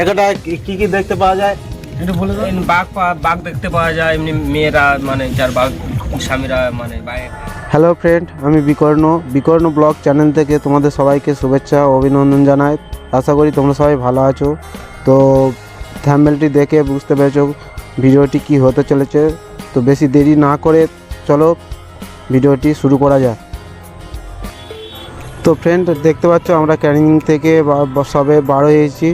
এখানটা কি কি দেখতে পাওয়া যায়? একটু বলে দাও। এমনি বাঘ বাঘ দেখতে পাওয়া যায় এমনি মেয়েরা মানে যার বাঘ স্বামীরা মানে হ্যালো ফ্রেন্ড আমি বিকর্ণ। বিকর্ণ ব্লগ চ্যানেল থেকে তোমাদের সবাইকে শুভেচ্ছা ও অভিনন্দন জানাই। আশা করি তোমরা সবাই ভালো আছো। তো থ্যাম্বেলটি দেখে বুঝতে পেরেছ ভিডিওটি কি হতে চলেছে। তো বেশি দেরি না করে চলো ভিডিওটি শুরু করা যাক। তো ফ্রেন্ড দেখতে পাচ্ছ আমরা ক্যানিং থেকে সবে বার হয়েছি।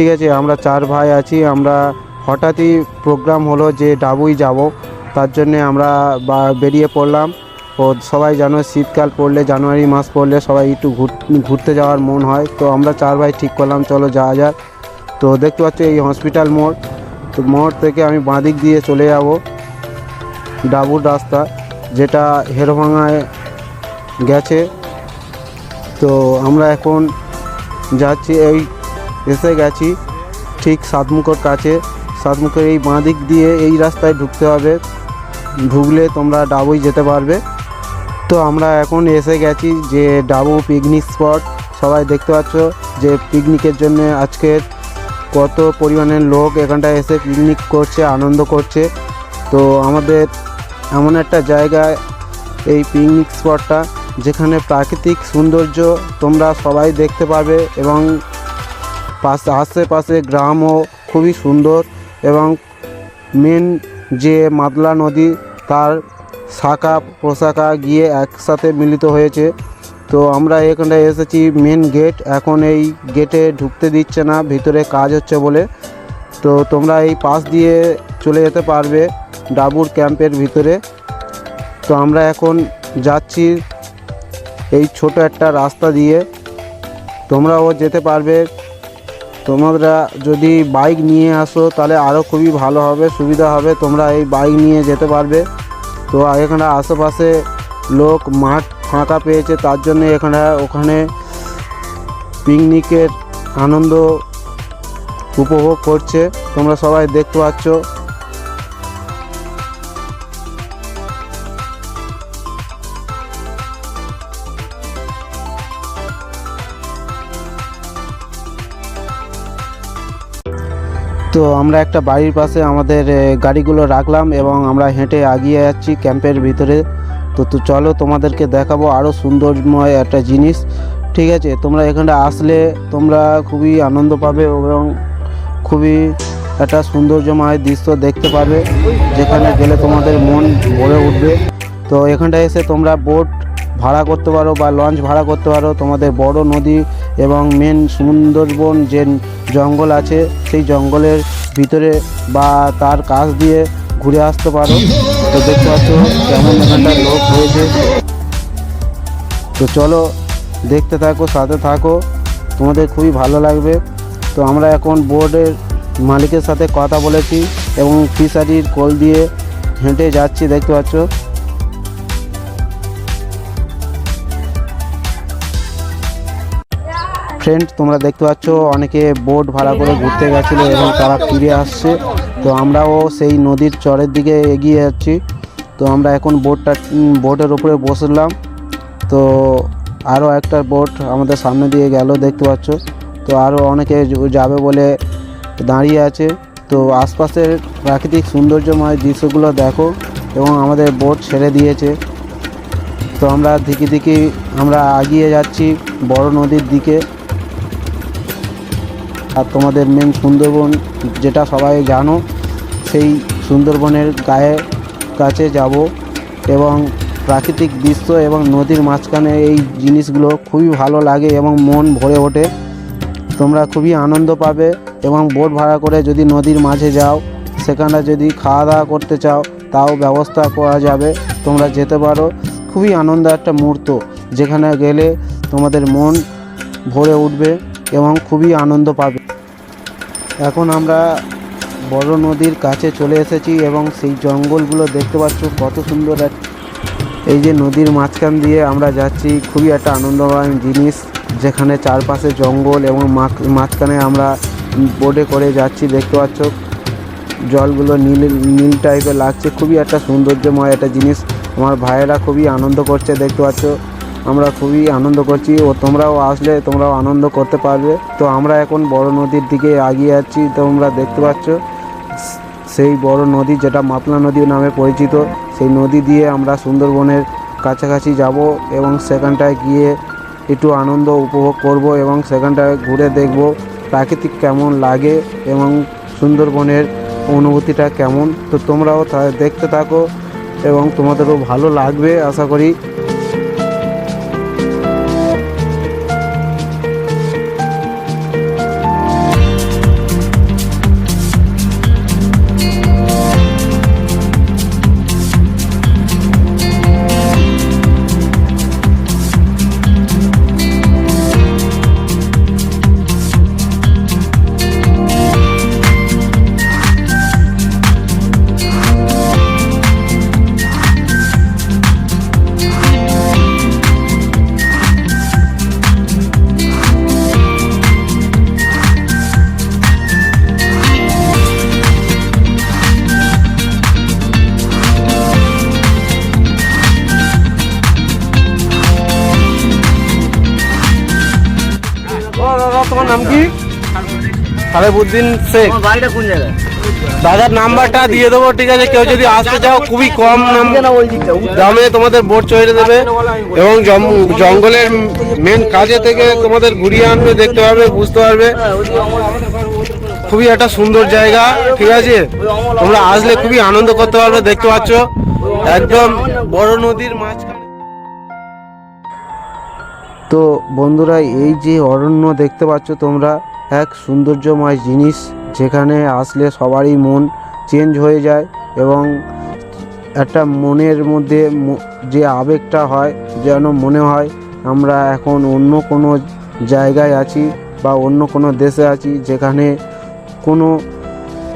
ঠিক আছে, আমরা চার ভাই আছি, আমরা হঠাৎই প্রোগ্রাম হলো যে ডাবুই যাব। তার জন্যে আমরা বেরিয়ে পড়লাম। ও সবাই জানো শীতকাল পড়লে, জানুয়ারি মাস পড়লে সবাই একটু ঘুর- ঘুরতে যাওয়ার মন হয়। তো আমরা চার ভাই ঠিক করলাম, চলো যাওয়া যাক। তো দেখতে পাচ্ছ এই হসপিটাল মোড়। তো মোড় থেকে আমি বাঁদিক দিয়ে চলে যাব। ডাবুর রাস্তা, যেটা হেরোভাঙায় গেছে। তো আমরা এখন যাচ্ছি এই এসে গেছি। ঠিক সাতমুখর কাছে। সাতমুখের এই বাঁ দিক দিয়ে এই রাস্তায় ঢুকতে হবে। ঢুকলে তোমরা ডাবুই যেতে পারবে। তো আমরা এখন এসে গেছি যে ডাবু পিকনিক স্পট সবাই দেখতে পাচ্ছ যে পিকনিকের জন্য আজকে কত পরিমাণের লোক এখানটায় এসে পিকনিক করছে, আনন্দ করছে। তো আমাদের এমন একটা জায়গায় এই পিকনিক স্পটটা যেখানে প্রাকৃতিক সৌন্দর্য তোমরা সবাই দেখতে পাবে এবং পাশে আশেপাশে গ্রামও খুবই সুন্দর এবং মেন যে মাতলা নদী, তার শাখা প্রশাখা গিয়ে একসাথে মিলিত হয়েছে। তো আমরা এখানে এসেছি মেন গেট এখন এই গেটে ঢুকতে দিচ্ছে না, ভিতরে কাজ হচ্ছে বলে। তো তোমরা এই পাশ দিয়ে চলে যেতে পারবে ডাবুর ক্যাম্পের ভিতরে। তো আমরা এখন যাচ্ছি এই ছোট একটা রাস্তা দিয়ে। তোমরাও যেতে পারবে তোমরা যদি বাইক নিয়ে আসো, তাহলে আরও খুবই ভালো হবে, সুবিধা হবে। তোমরা এই বাইক নিয়ে যেতে পারবে। তো এখানে আশেপাশে লোক মাঠ ফাঁকা পেয়েছে, তার জন্য এখানে, ওখানে পিকনিকের আনন্দ উপভোগ করছে। তোমরা সবাই দেখতে পাচ্ছ। তো আমরা একটা বাড়ির পাশে আমাদের গাড়িগুলো রাখলাম এবং আমরা হেঁটে এগিয়ে যাচ্ছি ক্যাম্পের ভিতরে। তো তো চলো তোমাদেরকে দেখাবো আরও সুন্দরময় একটা জিনিস। ঠিক আছে, তোমরা এখানে আসলে তোমরা খুবই আনন্দ পাবে এবং খুবই একটা সৌন্দর্যময় দৃশ্য দেখতে পাবে, যেখানে গেলে তোমাদের মন ভরে উঠবে। তো এখানটায় এসে তোমরা বোট ভাড়া করতে পারো বা লঞ্চ ভাড়া করতে পারো, তোমাদের বড় নদী এবং মেন সুন্দরবন যে জঙ্গল আছে, সেই জঙ্গলের ভিতরে বা তার কাছ দিয়ে ঘুরে আসতে পারো। তো দেখতে পাচ্ছ কেমন এখানটা লোক হয়েছে তো চলো দেখতে থাকো, সাথে থাকো। তোমাদের খুবই ভালো লাগবে। তো আমরা এখন বোর্ডের মালিকের সাথে কথা বলেছি এবং ফিশারির কোল দিয়ে হেঁটে যাচ্ছি, দেখতে পাচ্ছ। ফ্রেন্ড তোমরা দেখতে পাচ্ছ, অনেকে বোট ভাড়া করে ঘুরতে গেছিল এবং তারা ফিরে আসছে। তো আমরাও সেই নদীর চরের দিকে এগিয়ে যাচ্ছি। তো আমরা এখন বোটটা বোটের উপরে বসলাম। তো আরও একটা বোট আমাদের সামনে দিয়ে গেল, দেখতে পাচ্ছ। তো আরও অনেকে যাবে বলে দাঁড়িয়ে আছে। তো আশপাশের প্রাকৃতিক সৌন্দর্যময় দৃশ্যগুলো দেখো এবং আমাদের বোট ছেড়ে দিয়েছে। তো আমরা দিকে দিকে আমরা এগিয়ে যাচ্ছি বড় নদীর দিকে। আর তোমাদের মেন সুন্দরবন যেটা সবাই জানো, সেই সুন্দরবনের গায়ে কাছে যাব এবং প্রাকৃতিক দৃশ্য এবং নদীর মাঝখানে এই জিনিসগুলো খুবই ভালো লাগে এবং মন ভরে ওঠে। তোমরা খুবই আনন্দ পাবে এবং বোট ভাড়া করে যদি নদীর মাঝে যাও, সেখানে যদি খাওয়া দাওয়া করতে চাও, তাও ব্যবস্থা করা যাবে। তোমরা যেতে পারো। খুবই আনন্দ একটা মুহূর্ত, যেখানে গেলে তোমাদের মন ভরে উঠবে। এবং খুবই আনন্দ পাবে। এখন আমরা বড় নদীর কাছে চলে এসেছি এবং সেই জঙ্গলগুলো দেখতে পাচ্ছ কত সুন্দর এই যে নদীর মাঝখান দিয়ে আমরা যাচ্ছি, খুবই একটা আনন্দময় জিনিস। যেখানে চারপাশে জঙ্গল এবং মাঝখানে আমরা বোটে করে যাচ্ছি, দেখতে পাচ্ছ। জলগুলো নীল নীল টাইপের লাগছে, খুবই একটা সৌন্দর্যময় একটা জিনিস। আমার ভাইয়েরা খুবই আনন্দ করছে, দেখতে পাচ্ছ। আমরা খুবই আনন্দ করছি ও তোমরাও আসলে তোমরাও আনন্দ করতে পারবে। তো আমরা এখন বড় নদীর দিকে এগিয়ে যাচ্ছি, তোমরা দেখতে পাচ্ছ। সেই বড় নদী যেটা মাতলা নদী নামে পরিচিত, সেই নদী দিয়ে আমরা সুন্দরবনের কাছাকাছি যাব এবং সেখানটায় গিয়ে একটু আনন্দ উপভোগ করব এবং সেখানটায় ঘুরে দেখব প্রাকৃতিক কেমন লাগে এবং সুন্দরবনের অনুভূতিটা কেমন। তো তোমরাও দেখতে থাকো এবং তোমাদেরও ভালো লাগবে, আশা করি। তোমার নাম কি? সালেবুদ্দিন শেখ। বাড়িটা কোন জায়গায়? দাদার নাম্বারটা দিয়ে দেবো ঠিক আছে? কেউ যদি আসতে চাও খুবই কম দামে তোমাদের বোট চড়ে দেবে এবং জঙ্গলের মেন কাজে থেকে তোমাদের ঘুরিয়ে আনবে দেখতে পারবে বুঝতে পারবে। খুবই একটা সুন্দর জায়গা ঠিক আছে? তোমরা আসলে খুবই আনন্দ করতে পারবে দেখতে পাচ্ছ? একদম বড় নদীর মাঝখানে তো বন্ধুরা, এই যে অরণ্য দেখতে পাচ্ছ তোমরা, এক সৌন্দর্যময় জিনিস যেখানে আসলে সবারই মন চেঞ্জ হয়ে যায় এবং একটা মনের মধ্যে যে আবেগটা হয়, যেন মনে হয় আমরা এখন অন্য কোনো জায়গায় আছি বা অন্য কোনো দেশে আছি যেখানে কোনো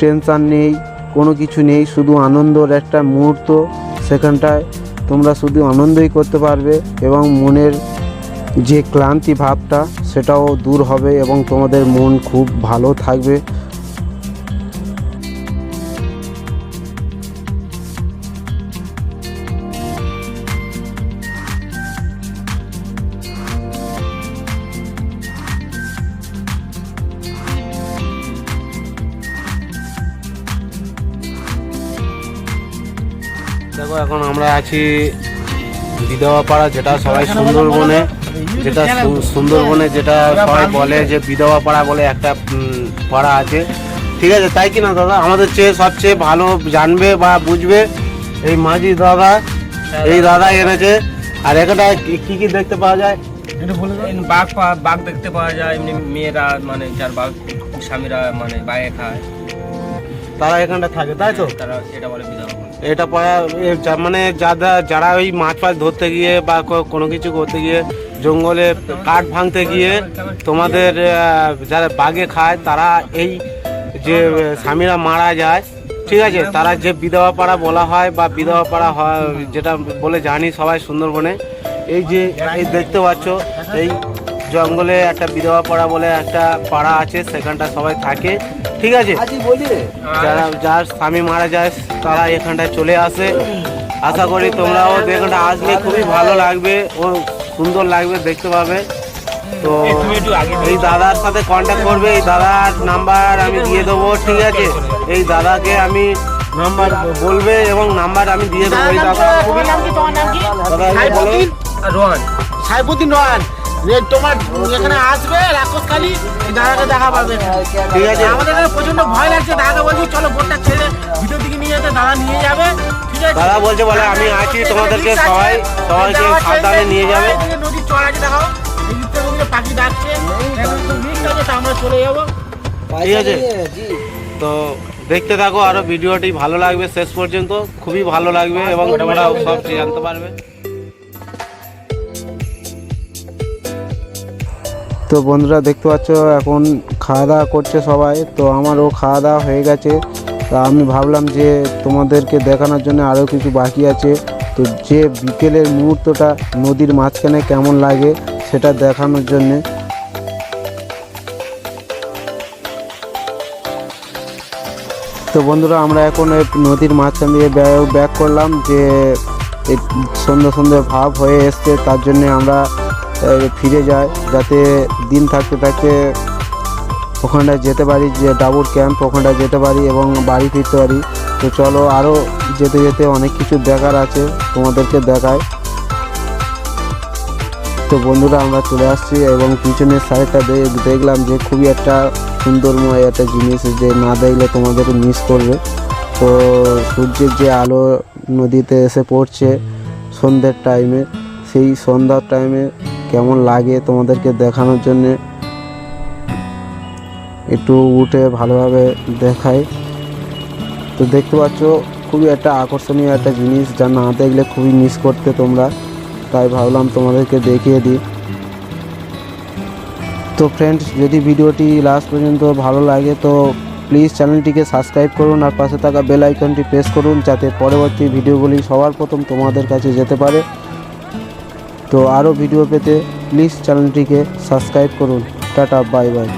টেনশান নেই, কোনো কিছু নেই, শুধু আনন্দর একটা মুহূর্ত সেখানটায় তোমরা শুধু আনন্দই করতে পারবে এবং মনের যে ক্লান্তি ভাবটা, সেটাও দূর হবে এবং তোমাদের মন খুব ভালো থাকবে। দেখো, এখন আমরা আছি বিধবা পাড়া যেটা সবাই সুন্দরবনে। যেটা সুন্দরবনে যেটা সবাই বলে যে বিধবা পাড়া বলে একটা পাড়া আছে। ঠিক আছে তাই কি না দাদা? আমাদের চেয়ে সবচেয়ে ভালো জানবে বা বুঝবে এই মাঝি দাদা এই দাদা এনেছে। আর এখানটা কি কি দেখতে পাওয়া যায়? বাঘ পা- বাঘ দেখতে পাওয়া যায় এমনি মেয়েরা মানে যার বাঘ স্বামীরা মানে বাইরে খায়। তারা এখানটা থাকে তাই তো? তারা এটা বলে এটা পাড়া মানে যারা যারা ওই মাছ ফাছ ধরতে গিয়ে বা কোনো কিছু করতে গিয়ে জঙ্গলে কাঠ ভাঙতে গিয়ে তোমাদের যারা বাঘে খায় তারা এই যে স্বামীরা মারা যায় ঠিক আছে? তারা যে বিধবা পাড়া বলা হয় বা বিধবা পাড়া হয় যেটা বলে জানি সবাই সুন্দরবনে এই যে এই দেখতে পাচ্ছ এই জঙ্গলে একটা বিধবা পাড়া বলে একটা পাড়া আছে সেখানটা সবাই থাকে ঠিক আছে? যারা যার স্বামী মারা যায় তারা এখানটায় চলে আসে। আশা করি তোমরাও এখানটা আসলে খুবই ভালো লাগবে। ও সুন্দর লাগবে দেখতে পাবে। তো এই দাদার সাথে কন্ট্যাক্ট করবে এই দাদার নাম্বার আমি দিয়ে দেবো ঠিক আছে? এই দাদাকে আমি নাম্বার বলবে এবং নাম্বার আমি দিয়ে দেবো। এই দাদা দাদা বলো। রোহান সাইফুদ্দিন রোহান তোমার এখানে আসবে রাক্ষসকালী এই দাদাকে দেখা পাবে। ঠিক আছে? আমাদের এখানে প্রচণ্ড ভয় লাগছে। দাদাকে বলছি চলো বোটটা ছেড়ে ভিতর দিকে নিয়ে যেতে দাদা নিয়ে যাবে। দাদা বলছে বলে আমি আছি তোমাদেরকে সবাই সবাইকে সাবধানে নিয়ে যাবে। নদীর চড় আছে দেখাও এই দিকটা ওদিকে পাখি ডাকছে। আমরা চলে যাব। ঠিক আছে? তো দেখতে থাকো আরও ভিডিওটি ভালো লাগবে শেষ পর্যন্ত। খুবই ভালো লাগবে এবং তোমরা সব জানতে পারবে। তো বন্ধুরা দেখতে পাচ্ছ, এখন খাওয়া দাওয়া করছে সবাই। তো আমারও খাওয়া দাওয়া হয়ে গেছে। তা আমি ভাবলাম যে তোমাদেরকে দেখানোর জন্য আরও কিছু বাকি আছে। তো যে বিকেলের মুহূর্তটা, নদীর মাঝখানে কেমন লাগে সেটা দেখানোর জন্যে। তো বন্ধুরা, আমরা এখন নদীর মাঝখান দিয়ে ব্যাক করলাম যে সন্ধ্যে সন্ধ্যে ভাব হয়ে এসছে। তার জন্যে আমরা ফিরে যায়, যাতে দিন থাকতে থাকতে ওখানটায় যেতে পারি, যে ডাবুর ক্যাম্প ওখানটায় যেতে পারি এবং বাড়ি ফিরতে পারি। তো চলো আরও যেতে যেতে অনেক কিছু দেখার আছে তোমাদেরকে দেখায়। তো বন্ধুরা, আমরা চলে আসছি এবং পিছনের সাইডটা দেখলাম যে খুবই একটা সুন্দরময় একটা জিনিস যে না দেখলে তোমাদের মিস করবে। তো সূর্যের যে আলো নদীতে এসে পড়ছে সন্ধ্যের টাইমে সেই সন্ধ্যার টাইমে কেমন লাগে তোমাদেরকে দেখানোর জন্যে, একটু উঠে ভালোভাবে দেখাই। তো দেখতে পাচ্ছ, খুবই একটা আকর্ষণীয় একটা জিনিস যা না দেখলে খুবই মিস করতে তোমরা। তাই ভাবলাম তোমাদেরকে দেখিয়ে দিই। তো ফ্রেন্ডস যদি ভিডিওটি লাস্ট পর্যন্ত ভালো লাগে, তো প্লিজ চ্যানেলটিকে সাবস্ক্রাইব করুন আর পাশে থাকা বেল আইকনটি প্রেস করুন, যাতে পরবর্তী ভিডিওগুলি সবার প্রথম তোমাদের কাছে যেতে পারে। তো আরও ভিডিও পেতে প্লিজ চ্যানেলটিকে সাবস্ক্রাইব করুন। Tata bye bye